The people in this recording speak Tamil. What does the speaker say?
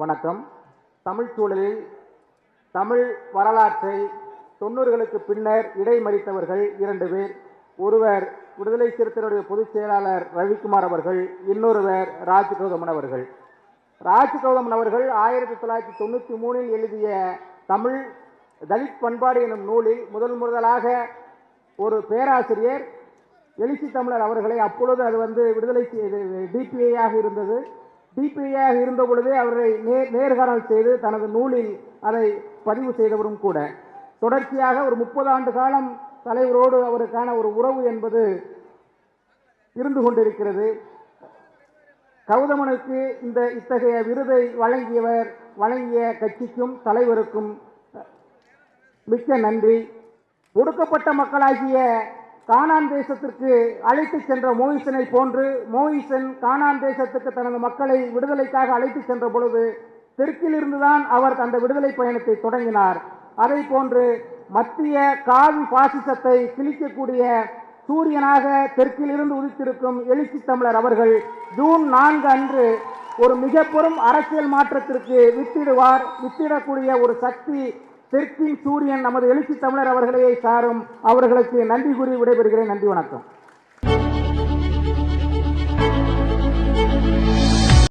வணக்கம். தமிழ் சூழலில் தமிழ் வரலாற்றை தொண்ணூறுகளுக்கு பின்னர் இடைமறித்தவர்கள் இரண்டு பேர். ஒருவர் விடுதலை சிறுத்தைகளுடைய பொதுச் செயலாளர் ரவிக்குமார் அவர்கள் இன்னொருவர் ராஜ்கௌதமன் அவர்கள். ராஜ்கௌதமன் அவர்கள் ஆயிரத்தி தொள்ளாயிரத்தி தொண்ணூற்றி மூணில் எழுதிய தமிழ் தலித் பண்பாடு எனும் நூலில் முதல் முதலாக ஒரு பேராசிரியர் எழுச்சி தமிழர் அவர்களை அப்பொழுது அது வந்து விடுதலை டிபிஐயாக இருந்தது. சிபிஐயாக இருந்த பொழுதே அவரை நே நேர்காணல் செய்து தனது நூலில் அதை பதிவு செய்தவரும் கூட. தொடர்ச்சியாக ஒரு முப்பது ஆண்டு காலம் தலைவரோடு அவருக்கான ஒரு உறவு என்பது இருந்து கொண்டிருக்கிறது. கௌதமனுக்கு இந்த இத்தகைய விருதை வழங்கியவர் வழங்கிய கட்சிக்கும் தலைவருக்கும் மிக்க நன்றி. ஒடுக்கப்பட்ட மக்களாகிய கானான் தேசத்திற்கு அழைத்து சென்ற மோயிசனை போன்று மோயிசன் கானான் தேசத்துக்கு தனது மக்களை விடுதலைக்காக அழைத்து சென்ற பொழுது தெற்கிலிருந்துதான் அவர் அந்த விடுதலை பயணத்தை தொடங்கினார். அதை போன்று மத்திய காவி பாசிசத்தை கிழிக்கக்கூடிய சூரியனாக தெற்கிலிருந்து உதித்திருக்கும் எழுச்சி தமிழர் அவர்கள் ஜூன் நான்கு அன்று ஒரு மிக பெரும் அரசியல் மாற்றத்திற்கு வித்திடுவார் வித்திடக்கூடிய ஒரு சக்தி தெற்கின் சூரியன் நமது எழுச்சி தமிழர் அவர்களையே சாரும். அவர்களுக்கு நன்றி கூறி விடைபெறுகிறேன். நன்றி வணக்கம்.